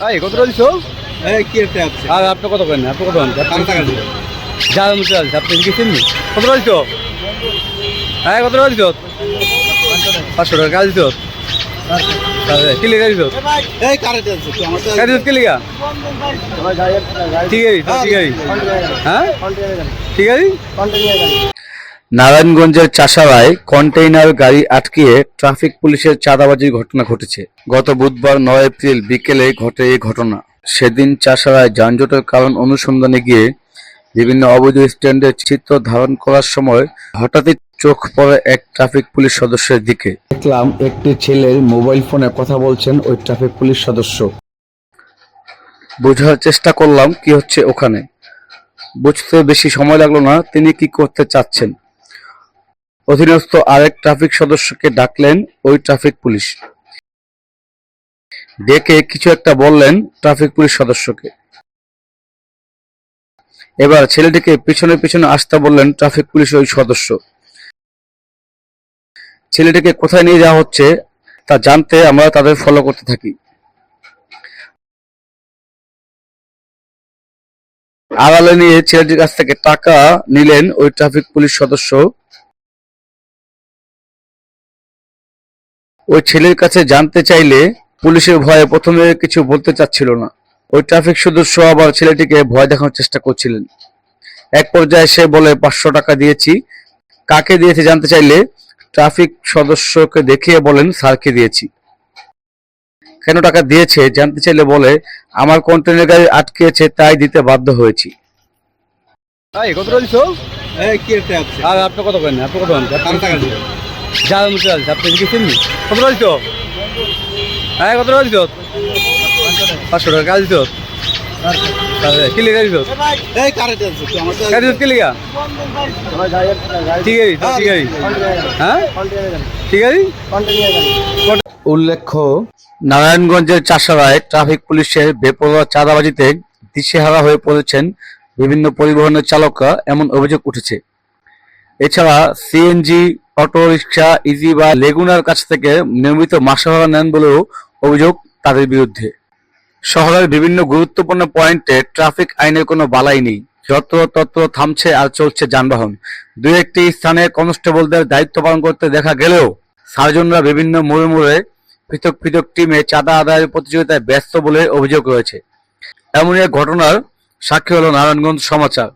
এই কত আছে? আর আপনি কত করেন? আপনি কত যা আছে আপনি কত হ্যাঁ কত টাকা পাঁচশো টাকা কাজ দিছো? কি লিখা দিছো? এই কারেন্ট আছে তুই আমার তো কাজ দিছো? কি লিখা ঠিক আছে ঠিক আছে হ্যাঁ ঠিক আছে নারায়ণগঞ্জের চাষারায় কন্টেইনার গাড়ি আটকিয়ে ট্রাফিক পুলিশের চাঁদাবাজির ঘটনা ঘটেছে। গত বুধবার নয় এপ্রিল বিকেলে ঘটে এই ঘটনা। সেদিন চাষারায় যানজটের কারণ অনুসন্ধানে গিয়ে বিভিন্ন অবৈধ স্ট্যান্ডের চিত্র ধারণ করার সময় হঠাৎই চোখ পড়ে এক ট্রাফিক পুলিশ সদস্যের দিকে। দেখলাম একটি ছেলের মোবাইল ফোনে কথা বলছেন ওই ট্রাফিক পুলিশ সদস্য। বোঝার চেষ্টা করলাম কি হচ্ছে ওখানে। বুঝতে বেশি সময় লাগল না তিনি কি করতে চাচ্ছেন? অধীনস্থ আরেক ট্রাফিক সদস্যকে ডাকলেন ওই ট্রাফিক পুলিশ। ডেকে কিছু একটা বললেন ট্রাফিক পুলিশ সদস্যকে। এবার ছেলেটিকে পিছনে পিছনে আসতে বললেন ট্রাফিক পুলিশ ওই সদস্য। ছেলেটিকে কোথায় নিয়ে যাওয়া হচ্ছে তা জানতে আমরা তাদের ফলো করতে থাকি। আড়ালে নিয়ে ছেলেটির কাছ থেকে টাকা নিলেন ওই ট্রাফিক পুলিশ সদস্য। ওই ছেলের কাছে জানতে চাইলে পুলিশের ভয়ে প্রথমে কিছু বলতে চাচ্ছিল না। ওই ট্রাফিক সদস্য আবার ছেলেটিকে ভয় দেখানোর চেষ্টা করছিলেন। এক পর্যায়ে সে বলে পাঁচশো টাকা দিয়েছি। কাকে দিয়েছে জানতে চাইলে ট্রাফিক সদস্যকে দেখিয়ে বলেন স্যারকে দিয়েছি। কেন টাকা দিয়েছে? জানতে চাইলে বলে আমার কন্টেনার গাড়ি আটকেছে তাই দিতে বাধ্য হয়েছি। কত কত করেন? আপনি কত মুছে আছে আপনি কি চিননি কত টাকা দিছো হ্যাঁ কত টাকা দিছো পাঁচশো টাকা। কাজ দিছো কি লিখা দিছো এই কারেন্ট আছে তুই আমার তো কাজ দিছো কি লিখা ঠিক আছে ঠিক আছে হ্যাঁ ঠিক আছে উল্লেখ্য নারায়ণগঞ্জের চাষারায় ট্রাফিক পুলিশের বেপরোয়া চাঁদাবাজিতে দিশেহারা হয়ে পড়েছেন বিভিন্ন পরিবহনের চালকরা এমন অভিযোগ উঠেছে। এছাড়া সিএনজি অটো ইজি বা লেগুনার কাছ থেকে নিয়মিত মাসা ভাড়া নেন বলেও অভিযোগ তাদের বিরুদ্ধে। শহরের বিভিন্ন গুরুত্বপূর্ণ পয়েন্টে ট্রাফিক আইনের কোনো বালাই নেই। যত্র তত্র থামছে আর চলছে যানবাহন। দু একটি স্থানে কনস্টেবলদের দায়িত্ব পালন করতে দেখা গেলেও সার্জনরা বিভিন্ন মোড়ে মোড়ে পৃথক পৃথক টিমে চাঁদা আদায়ের প্রতিযোগিতায় ব্যস্ত বলে অভিযোগ রয়েছে। এমনই এক ঘটনার সাক্ষী হলো নারায়ণগঞ্জ সমাচার।